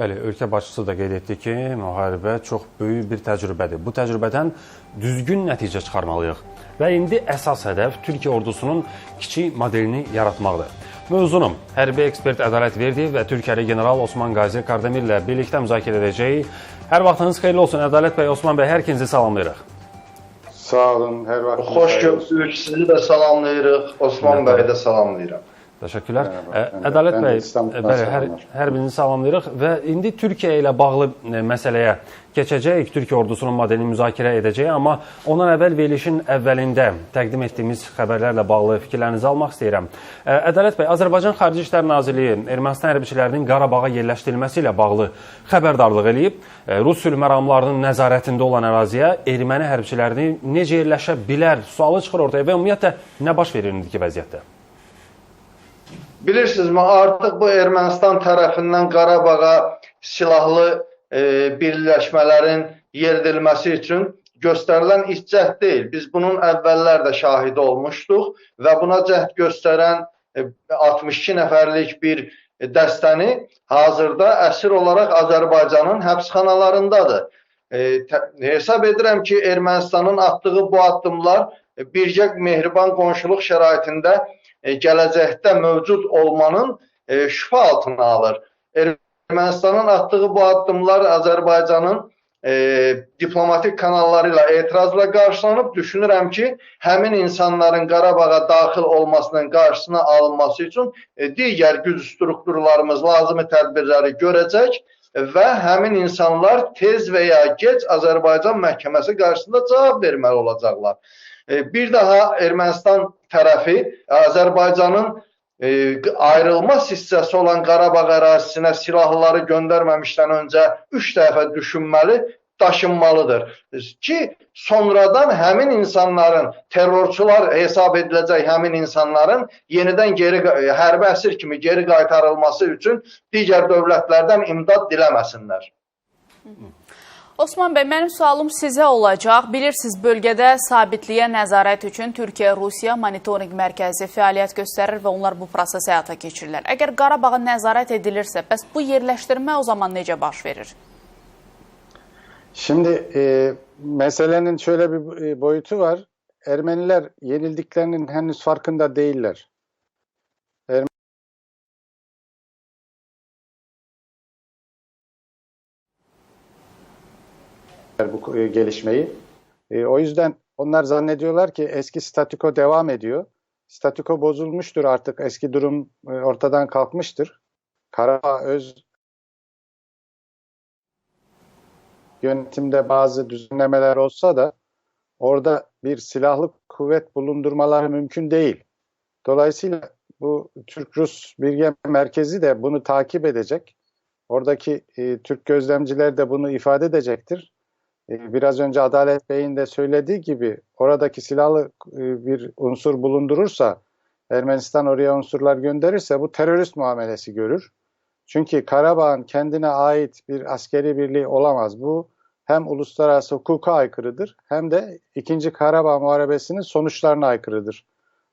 Bəli, ölkə başçısı da qeyd etdi ki, müharibə çox böyük bir təcrübədir. Bu təcrübədən düzgün nəticə çıxarmalıyıq və indi əsas hədəf Türkiyə ordusunun kiçik modelini yaratmaqdır. Mövzunu hərbi ekspert Ədalət Verdiyev və Türkiyəli general Osman Qazi Kardemir ilə birlikdə müzakirə edəcəyik. Hər vaxtınız xeyirli olsun Ədalət bəy, Osman bəy, hər ikinizi salamlayırıq. Sağ olun, hər vaxt. Xoş gördük. Sizi də salamlayırıq. Osman bəyi də salamlayıram. Təşəkkürlər. Də- Ədalət bəy, bəli, hər, hər birinizi salamlayırıq və indi Türkiyə ilə bağlı ə, məsələyə keçəcəyik. Türkiyə ordusunun modelini müzakirə edəcəyik, amma ondan əvvəl verilişin əvvəlində təqdim etdiyimiz xəbərlərlə bağlı fikirlərinizi almaq istəyirəm. Ədalət bəy, Azərbaycan Xarici İşlər Nazirliyi Ermənistan hərbiçilərinin Qarabağa yerləşdirilməsi ilə bağlı xəbərdarlıq eləyib. Rus sülh məramlarının nəzarətində olan əraziyə erməni hərbiçilərini necə yerləşə bilər sualı çıxır ortaya və ümumiyyətlə nə baş verir indiki vəziyyətdə? Bilirsinizmi, artıq bu Ermənistan tərəfindən Qarabağa silahlı e, birləşmələrin yeridilməsi üçün göstərilən ilk cəhd deyil. Biz bunun əvvəllər də şahidi olmuşduq və buna cəhd göstərən e, 62 nəfərlik bir dəstəni hazırda əsir olaraq Azərbaycanın həbsxanalarındadır. E, hesab edirəm ki, Ermənistanın atdığı bu addımlar birgə mehriban qonşuluq şəraitində gələcəkdə mövcud olmanın e, şübhə altına alır. Ermənistanın atdığı bu addımlar Azərbaycanın e, diplomatik kanalları ilə etirazla qarşılanıb. Düşünürəm ki, həmin insanların Qarabağa daxil olmasının qarşısına alınması üçün e, digər güc strukturlarımız lazımi tədbirləri görəcək və həmin insanlar tez və ya gec Azərbaycan məhkəməsi qarşısında cavab verməli olacaqlar. E, Bir daha Ermənistan tərəfi Azərbaycanın e, ayrılmaz hissəsi olan Qarabağ ərazisinə silahları göndərməmişdən öncə 3 dəfə düşünməli, daşınmalıdır ki, sonradan həmin insanların terrorçular hesab ediləcək həmin insanların yenidən geri hərbi əsir kimi geri qaytarılması üçün digər dövlətlərdən imdad diləməsinlər. Osman bəy, mənim sualım sizə olacaq. Bilirsiniz, bölgədə sabitliyə nəzarət üçün Türkiyə-Rusiya monitorinq mərkəzi fəaliyyət göstərir və onlar bu prosesi həyata keçirirlər. Əgər Qarabağa nəzarət edilirsə, bəs bu yerləşdirmə o zaman necə baş verir? Şimdi e, meselenin şöyle bir e, boyutu var. Ermeniler yenildiklerinin henüz farkında değiller. Bu e, gelişmeyi. E, o yüzden onlar zannediyorlar ki eski statüko devam ediyor. Statüko bozulmuştur artık. Eski durum e, ortadan kalkmıştır. Karabağ öz yönetimde bazı düzenlemeler olsa da orada bir silahlı kuvvet bulundurmaları mümkün değil. Dolayısıyla bu Türk-Rus Birge Merkezi de bunu takip edecek. Oradaki e, Türk gözlemciler de bunu ifade edecektir. E, biraz önce Adalet Bey'in de söylediği gibi oradaki silahlı e, bir unsur bulundurursa, Ermenistan oraya unsurlar gönderirse bu terörist muamelesi görür. Çünkü Karabağ'ın kendine ait bir askeri birliği olamaz. Bu hem uluslararası hukuka aykırıdır hem de 2. Karabağ Muharebesi'nin sonuçlarına aykırıdır.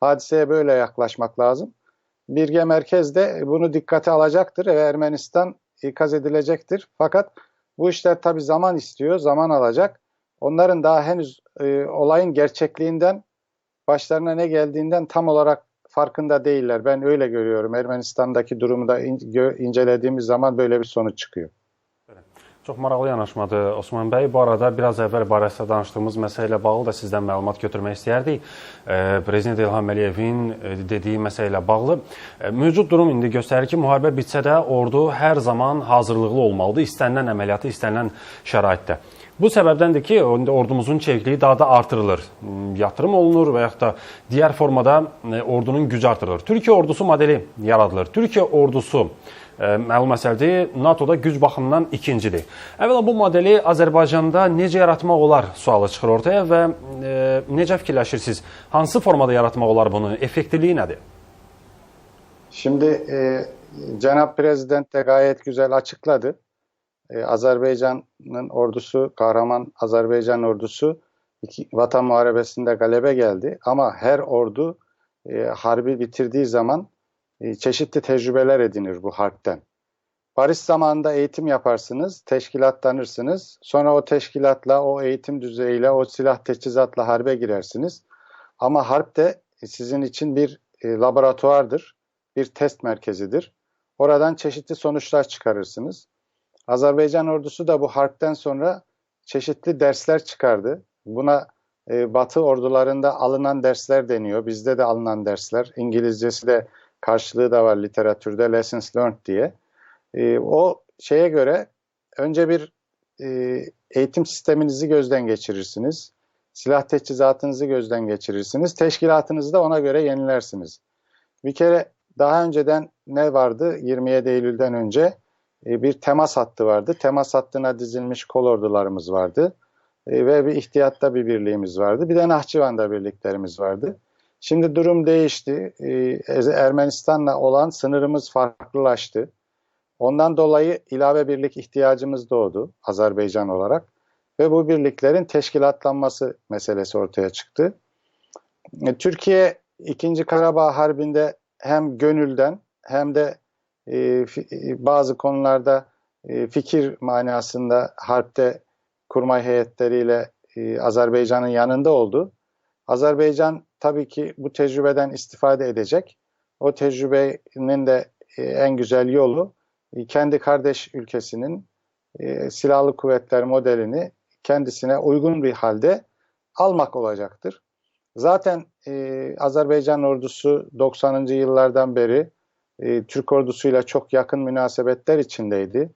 Hadiseye böyle yaklaşmak lazım. Birge Merkez de bunu dikkate alacaktır ve Ermenistan ikaz edilecektir. Fakat bu işler tabii zaman istiyor, zaman alacak. Onların daha henüz e, olayın gerçekliğinden, başlarına ne geldiğinden tam olarak farkında değiller. Ben öyle görüyorum. Ermenistan'daki durumu da incelediğimiz zaman böyle bir sonuç çıkıyor. Çox maraqlı yanaşmadır Osman bəy. Bu arada biraz əvvəl barəsində danışdığımız məsələ bağlı da sizdən məlumat götürmək istəyərdik. E, Prezident İlham Əliyevin e, dediyi məsələ ilə bağlı e, mövcud durum indi göstərir ki, müharibə bitsə də ordu hər zaman hazırlıqlı olmalıdır istənilən əməliyyatı, istənilən şəraitdə. Bu səbəbdəndir ki, ordumuzun çevikliyi daha da artırılır. M, Yatırım olunur və yaxud da digər formada ordunun gücü artırılır. Türkiyə ordusu modeli yaradılır. Türkiyə ordusu məlum məsələdir, NATO-da güc baxımından ikincidir. Əvvəla bu modeli Azərbaycanda necə yaratmaq olar sualı çıxır ortaya və e, necə fikirləşirsiniz? Hansı formada yaratmaq olar bunu? Effektivliyi nədir? Şimdi e, Cenab Prezident de gayet güzel açıkladı. E, Azerbaycan'ın ordusu, kahraman Azerbaycan ordusu iki, Vatan Muharebesi'nde galebe geldi. Ama her ordu e, harbi bitirdiği zaman çeşitli tecrübeler edinir bu harpten. Barış zamanında eğitim yaparsınız, teşkilatlanırsınız. Sonra o teşkilatla, o eğitim düzeyiyle, o silah teçhizatla harbe girersiniz. Ama harp de sizin için bir e, laboratuvardır, bir test merkezidir. Oradan çeşitli sonuçlar çıkarırsınız. Azerbaycan ordusu da bu harpten sonra çeşitli dersler çıkardı. Buna e, Batı ordularında alınan dersler deniyor. Bizde de alınan dersler. İngilizcesi de karşılığı da var literatürde lessons learned diye. E, o şeye göre önce bir e, eğitim sisteminizi gözden geçirirsiniz. Silah teçhizatınızı gözden geçirirsiniz. Teşkilatınızı da ona göre yenilersiniz. Bir kere daha önceden ne vardı? 27 Eylül'den önce e, bir temas hattı vardı. Temas hattına dizilmiş kol ordularımız vardı. E, ve bir ihtiyatta bir birliğimiz vardı. Bir de Nahçıvan'da birliklerimiz vardı. Şimdi durum değişti. E, Ermenistan'la olan sınırımız farklılaştı. Ondan dolayı ilave birlik ihtiyacımız doğdu Azerbaycan olarak. Ve bu birliklerin teşkilatlanması meselesi ortaya çıktı. Türkiye 2. Karabağ Harbi'nde hem gönülden hem de e, bazı konularda e, fikir manasında harpte kurmay heyetleriyle e, Azerbaycan'ın yanında oldu. Azerbaycan tabii ki bu tecrübeden istifade edecek. O tecrübenin de e, en güzel yolu e, kendi kardeş ülkesinin e, silahlı kuvvetler modelini kendisine uygun bir halde almak olacaktır. Zaten e, Azerbaycan ordusu 90. yıllardan beri e, Türk ordusuyla çok yakın münasebetler içindeydi.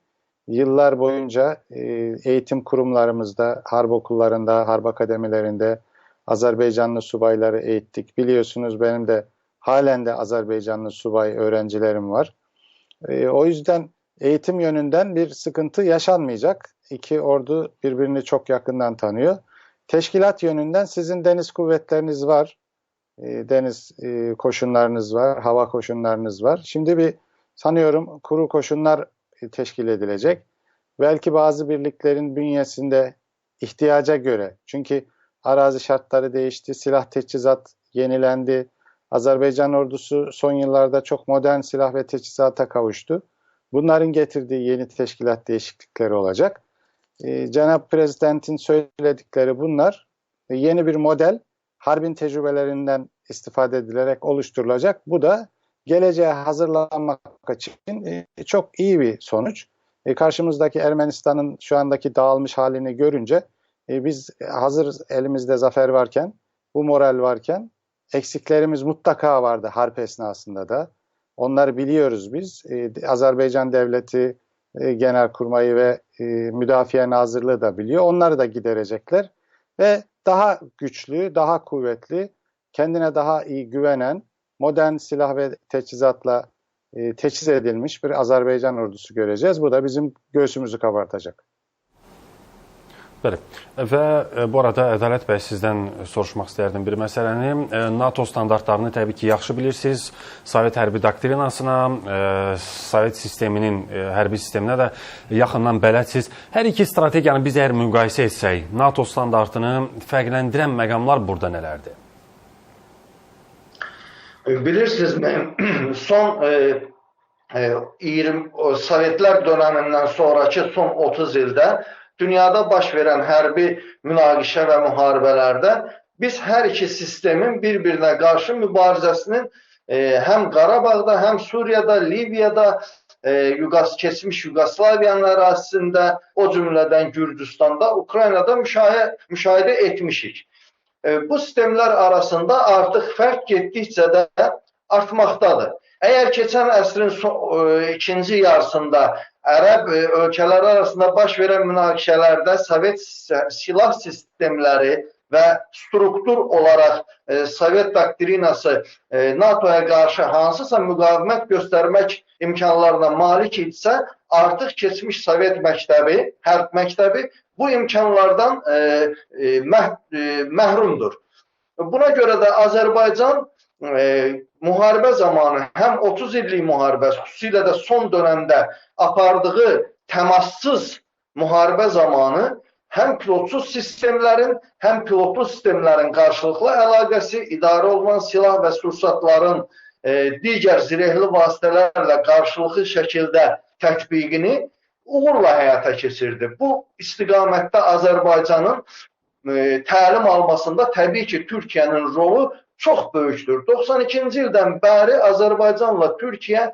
Yıllar boyunca e, eğitim kurumlarımızda, harp okullarında, harp akademilerinde Azerbaycanlı subayları eğittik. Biliyorsunuz benim de halen de Azerbaycanlı subay öğrencilerim var. E, o yüzden eğitim yönünden bir sıkıntı yaşanmayacak. İki ordu birbirini çok yakından tanıyor. Teşkilat yönünden sizin deniz kuvvetleriniz var. E, deniz e, koşunlarınız var, hava koşunlarınız var. Şimdi bir sanıyorum kuru koşunlar teşkil edilecek. Belki bazı birliklerin bünyesinde ihtiyaca göre çünkü arazi şartları değişti, silah teçhizat yenilendi. Azerbaycan ordusu son yıllarda çok modern silah ve teçhizata kavuştu. Bunların getirdiği yeni teşkilat değişiklikleri olacak. Ee, Cenab Prezident'in söyledikleri bunlar. Ee, yeni bir model harbin tecrübelerinden istifade edilerek oluşturulacak. Bu da geleceğe hazırlanmak için e, çok iyi bir sonuç. E, karşımızdaki Ermenistan'ın şu andaki dağılmış halini görünce e, biz hazır elimizde zafer varken, bu moral varken eksiklerimiz mutlaka vardı harp esnasında da. Onları biliyoruz biz. Azerbaycan Devleti Genelkurmayı ve Müdafiye Nazırlığı da biliyor. Onları da giderecekler ve daha güçlü, daha kuvvetli, kendine daha iyi güvenen, modern silah ve teçhizatla e, teçhiz edilmiş bir Azerbaycan ordusu göreceğiz. Bu da bizim göğsümüzü kabartacak. Bəli. Və e, bu arada Ədalət bəy sizdən soruşmaq istərdim bir məsələni. E, NATO standartlarını təbii ki, yaxşı bilirsiniz. Sovet hərbi doktrinasına, e, Sovet sisteminin, hərbi sisteminə də yaxından bələdsiniz. Hər iki strategiyanı biz əgər müqayisə etsək, NATO standartını fərqləndirən məqamlar burada nələrdir? Bilirsinizmi son e, e, 20 Sovetlər döneminden sonraki son 30 ildə dünyada baş verən hərbi münaqişə və müharibələrdə biz hər iki sistemin bir-birinə qarşı mübarizəsinin e, həm Qarabağda, həm Suriyada, Liviyada, e, Yugas keçmiş Yugoslaviyanın ərazisində, o cümlədən Gürcüstanda, Ukraynada müşahidə, müşahidə etmişik. E, bu sistemler arasında artık fərq getdikcə də artmaqdadır. Eğer geçen əsrin son, e, ikinci yarısında Ərəb e, ölkələri arasında baş verən münaqişələrdə Sovet silah sistemləri və struktur olaraq e, Sovet doktrinası e, NATO'ya qarşı hansısa müqavimət göstərmək imkanlarına malik idisə, artıq keçmiş Sovet məktəbi, hərb məktəbi bu imkanlardan e, e, məh, e, məhrumdur. Buna görə də Azərbaycan e, müharibə zamanı həm 30 illik müharibə, xüsusilə də son dövrdə apardığı təmassız müharibə zamanı həm pilotsuz sistemlərin, həm pilotlu sistemlərin qarşılıqlı əlaqəsi, idarə olunan silah və sursatların e, digər zirehli vasitələrlə qarşılıqlı şəkildə tətbiqini uğurla həyata keçirdi. Bu istiqamətdə Azərbaycanın e, təlim almasında təbii ki, Türkiyənin rolu çox böyükdür. 92-ci ildən bəri Azərbaycanla Türkiyə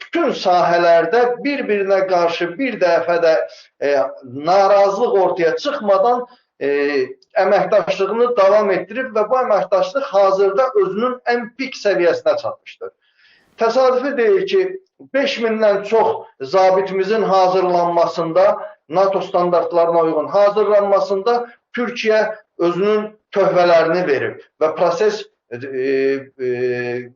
bütün sahələrdə bir-birinə qarşı bir dəfə də e, narazılıq ortaya çıxmadan e, əməkdaşlığını davam etdirib və bu əməkdaşlıq hazırda özünün ən pik səviyyəsinə çatmışdır. Təsadüfi deyil ki, 5000-dən çox zabitimizin hazırlanmasında, NATO standartlarına uyğun hazırlanmasında Türkiyə özünün töhfələrini verib və proses e, e,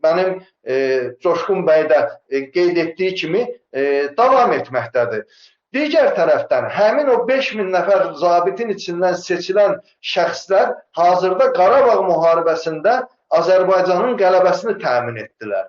mənim e, Coşqun bəy də e, qeyd etdiyi kimi e, davam etməkdədir. Digər tərəfdən həmin o 5000 nəfər zabitin içindən seçilən şəxslər hazırda Qarabağ müharibəsində Azərbaycanın qələbəsini təmin etdilər.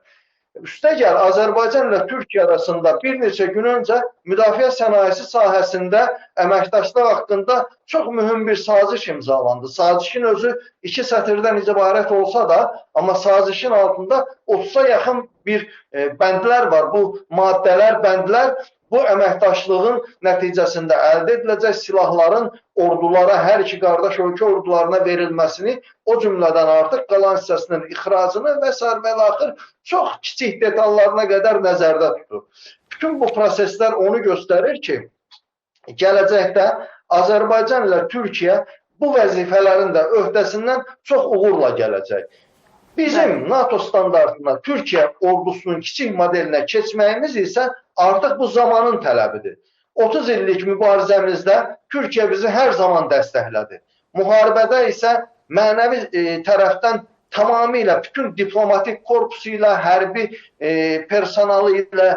Üstəgəl Azərbaycan ilə Türkiyə arasında bir neçə gün öncə müdafiə sənayesi sahəsində əməkdaşlıq haqqında çox mühüm bir saziş imzalandı. Sazişin özü iki sətirdən ibarət olsa da, amma sazişin altında 30-a yaxın bir e, bəndlər var. Bu maddələr, bəndlər bu əməkdaşlığın nəticəsində əldə ediləcək silahların ordulara, hər iki qardaş ölkə ordularına verilməsini, o cümlədən artıq qalan hissəsinin ixracını və sər və axır çox kiçik detallarına qədər nəzərdə tutub. Bütün bu proseslər onu göstərir ki, gələcəkdə Azərbaycan ilə Türkiyə bu vəzifələrin də öhdəsindən çox uğurla gələcək. Bizim NATO standartına Türkiyə ordusunun kiçik modelinə keçməyimiz isə artıq bu zamanın tələbidir. 30 illik mübarizəmizdə Türkiyə bizi hər zaman dəstəklədi. Müharibədə isə mənəvi e, tərəfdən tamamilə bütün diplomatik korpusu ilə, hərbi e, personalı ilə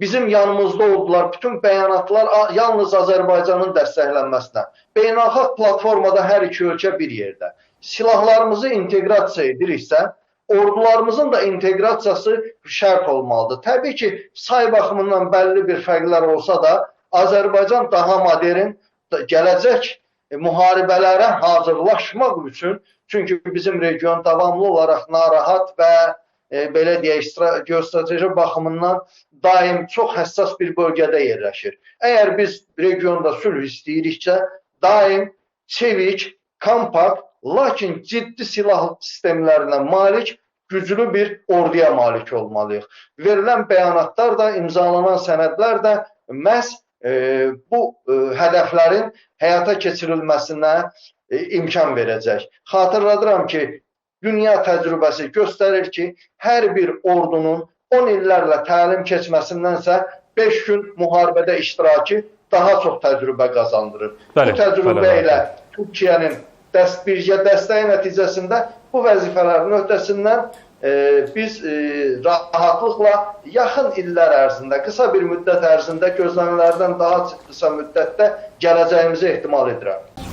bizim yanımızda oldular. Bütün bəyanatlar yalnız Azərbaycanın dəstəklənməsinə. Beynəlxalq platformada hər iki ölkə bir yerdə. Silahlarımızı inteqrasiya ediriksə, ordularımızın da inteqrasiyası şərt olmalıdır. Təbii ki, say baxımından bəlli bir fərqlər olsa da, Azərbaycan daha modern, gələcək e, müharibələrə hazırlaşmaq üçün, çünki bizim region davamlı olaraq narahat və e, belə deyək, stra- geostrateji baxımından daim çox həssas bir bölgədə yerləşir. Əgər biz regionda sülh istəyiriksə, daim çevik, kompakt, lakin ciddi silah sistemlərinə malik güclü bir orduya malik olmalıyıq. Verilən bəyanatlar da, imzalanan sənədlər də məhz e, bu e, hədəflərin həyata keçirilməsinə e, imkan verəcək. Xatırladıram ki, dünya təcrübəsi göstərir ki, hər bir ordunun 10 illərlə təlim keçməsindənsə 5 gün müharibədə iştirakı daha çox təcrübə qazandırır. Bəli, bu təcrübə bəli, ilə Türkiyənin dəst birgə dəstəyi nəticəsində bu vəzifələrin öhdəsindən e, biz e, rahatlıqla yaxın illər ərzində, qısa bir müddət ərzində gözlənilənlərdən daha qısa müddətdə gələcəyimizi ehtimal edirəm.